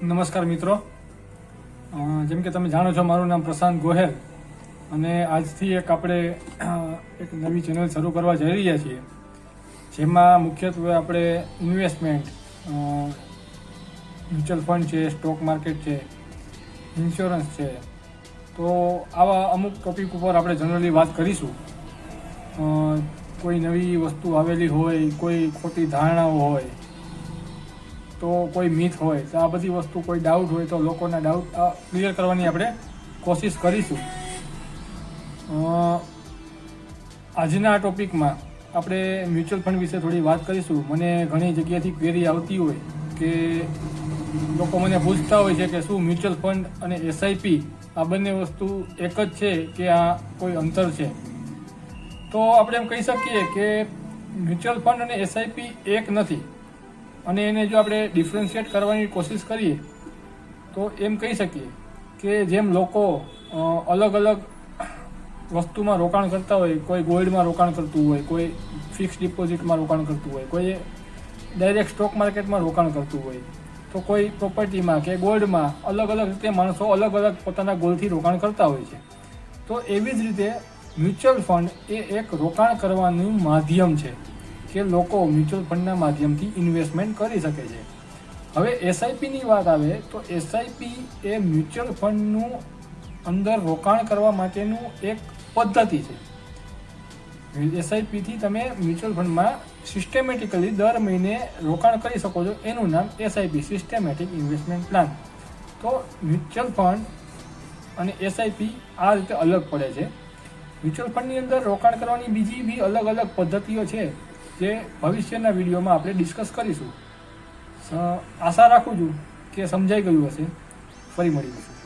નમસ્કાર મિત્રો. જેમ કે તમે જાણો છો, મારું નામ પ્રશાંત ગોહેલ અને આજથી એક આપણે એક નવી ચેનલ શરૂ કરવા જઈ રહ્યા છીએ, જેમાં મુખ્યત્વે આપણે ઇન્વેસ્ટમેન્ટ મ્યુચ્યુઅલ ફંડ છે, સ્ટોક માર્કેટ છે, ઇન્સ્યોરન્સ છે. તો આવા અમુક ટોપિક ઉપર આપણે જનરલી વાત કરીશું. કોઈ નવી વસ્તુ આવેલી હોય, કોઈ ખોટી ધારણાઓ હોય તો કોઈ મિથ હોય, તો આ બધી વસ્તુ કોઈ ડાઉટ હોય તો લોકોના ડાઉટ ક્લિયર કરવાની આપણે કોશિશ કરીશું. આજના આ ટોપિકમાં આપણે મ્યુચ્યુઅલ ફંડ વિશે થોડી વાત કરીશું. મને ઘણી જગ્યાથી ક્વેરી આવતી હોય કે લોકો મને પૂછતા હોય છે કે શું મ્યુચ્યુઅલ ફંડ અને એસઆઈપી આ બંને વસ્તુ એક જ છે કે આ કોઈ અંતર છે? તો આપણે એમ કહી શકીએ કે મ્યુચ્યુઅલ ફંડ અને એસઆઈપી એક નથી. અને એને જો આપણે ડિફરન્શિએટ કરવાની કોશિશ કરીએ, તો એમ કહી શકીએ કે જેમ લોકો અલગ અલગ વસ્તુમાં રોકાણ કરતા હોય, કોઈ ગોલ્ડમાં રોકાણ કરતું હોય, કોઈ ફિક્સ ડિપોઝિટમાં રોકાણ કરતું હોય, કોઈ ડાયરેક્ટ સ્ટોક માર્કેટમાં રોકાણ કરતું હોય, તો કોઈ પ્રોપર્ટીમાં કે ગોલ્ડમાં અલગ અલગ રીતે માણસો અલગ અલગ પોતાના ગોલથી રોકાણ કરતા હોય છે. તો એવી જ રીતે મ્યુચ્યુઅલ ફંડ એ એક રોકાણ કરવાનું માધ્યમ છે. કે લોકો મ્યુચ્યુઅલ ફંડના માધ્યમથી ઇન્વેસ્ટમેન્ટ કરી શકે છે. હવે એસઆઈપીની વાત આવે તો એસઆઈપી એ મ્યુચ્યુઅલ ફંડનું અંદર રોકાણ કરવા માટેનું એક પદ્ધતિ છે. એસઆઈપીથી તમે મ્યુચ્યુઅલ ફંડમાં સિસ્ટેમેટિકલી દર મહિને રોકાણ કરી શકો છો. એનું નામ એસઆઈપી સિસ્ટેમેટિક ઇન્વેસ્ટમેન્ટ પ્લાન તો મ્યુચ્યુઅલ ફંડ અને એસઆઈપી આ રીતે અલગ પડે છે. મ્યુચ્યુઅલ ફંડની અંદર રોકાણ કરવાની બીજી બી અલગ અલગ પદ્ધતિઓ છે. જે ભવિષ્યના વિડીયોમાં આપણે ડિસ્કસ કરીશું. આશા રાખું છું કે સમજાઈ ગયું હશે. ફરી મળીશું.